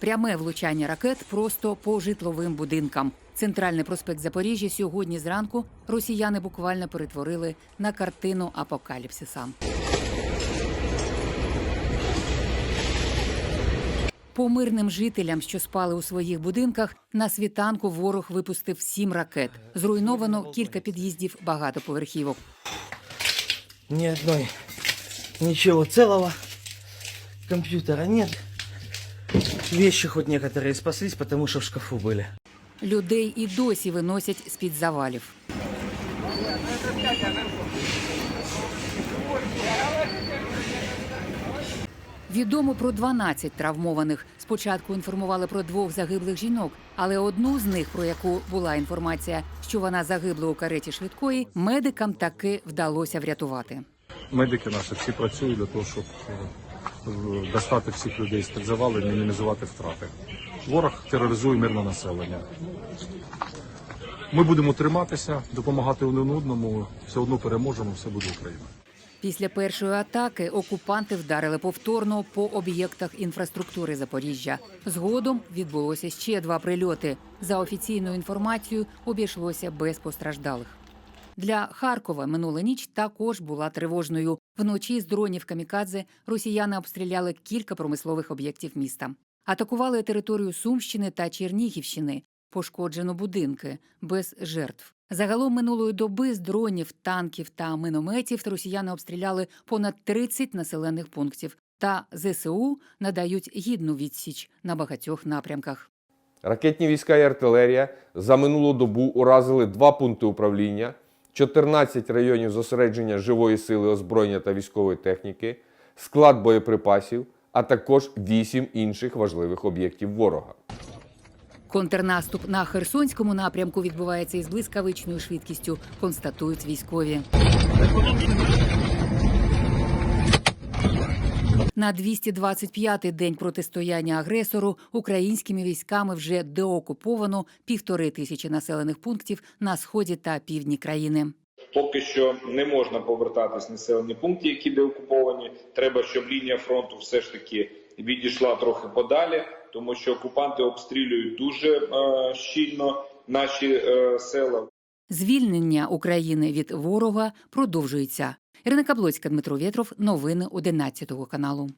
Пряме влучання ракет просто по житловим будинкам. Центральний проспект Запоріжжя сьогодні зранку росіяни буквально перетворили на картину апокаліпсиса. По мирним жителям, що спали у своїх будинках, на світанку ворог випустив сім ракет. Зруйновано кілька під'їздів багатоповерхівок. Ни одной ничего целого. Компьютера нет. Вещи хоть некоторые спаслись, потому что в шкафу были. Людей і досі виносять з-під завалів. Відомо про 12 травмованих. Спочатку інформували про двох загиблих жінок, але одну з них, про яку була інформація, що вона загибла у кареті швидкої, медикам таки вдалося врятувати. Медики наші всі працюють для того, щоб е, достати всіх людей і мінімізувати втрати. Ворог тероризує мирне населення. Ми будемо триматися, допомагати один одному. Все одно переможемо, все буде Україна. Після першої атаки окупанти вдарили повторно по об'єктах інфраструктури Запоріжжя. Згодом відбулося ще два прильоти. За офіційною інформацією, обійшлося без постраждалих. Для Харкова минула ніч також була тривожною. Вночі з дронів камікадзе росіяни обстріляли кілька промислових об'єктів міста. Атакували територію Сумщини та Чернігівщини. Пошкоджено будинки без жертв. Загалом минулої доби з дронів, танків та минометів росіяни обстріляли понад 30 населених пунктів. Та ЗСУ надають гідну відсіч на багатьох напрямках. Ракетні війська і артилерія за минулу добу уразили два пункти управління, 14 районів зосередження живої сили озброєння та військової техніки, склад боєприпасів, а також 8 інших важливих об'єктів ворога. Контрнаступ на Херсонському напрямку відбувається із блискавичною швидкістю, констатують військові. На 225-й день протистояння агресору українськими військами вже деокуповано півтори тисячі населених пунктів на сході та півдні країни. Поки що не можна повертатись в населені пункти, які деокуповані. Треба, щоб лінія фронту все ж таки відійшла трохи подалі, тому що окупанти обстрілюють дуже е, щільно наші е, села. Звільнення України від ворога продовжується. Ірина Каблоцька, Дмитро Вєтров. Новини 11 каналу.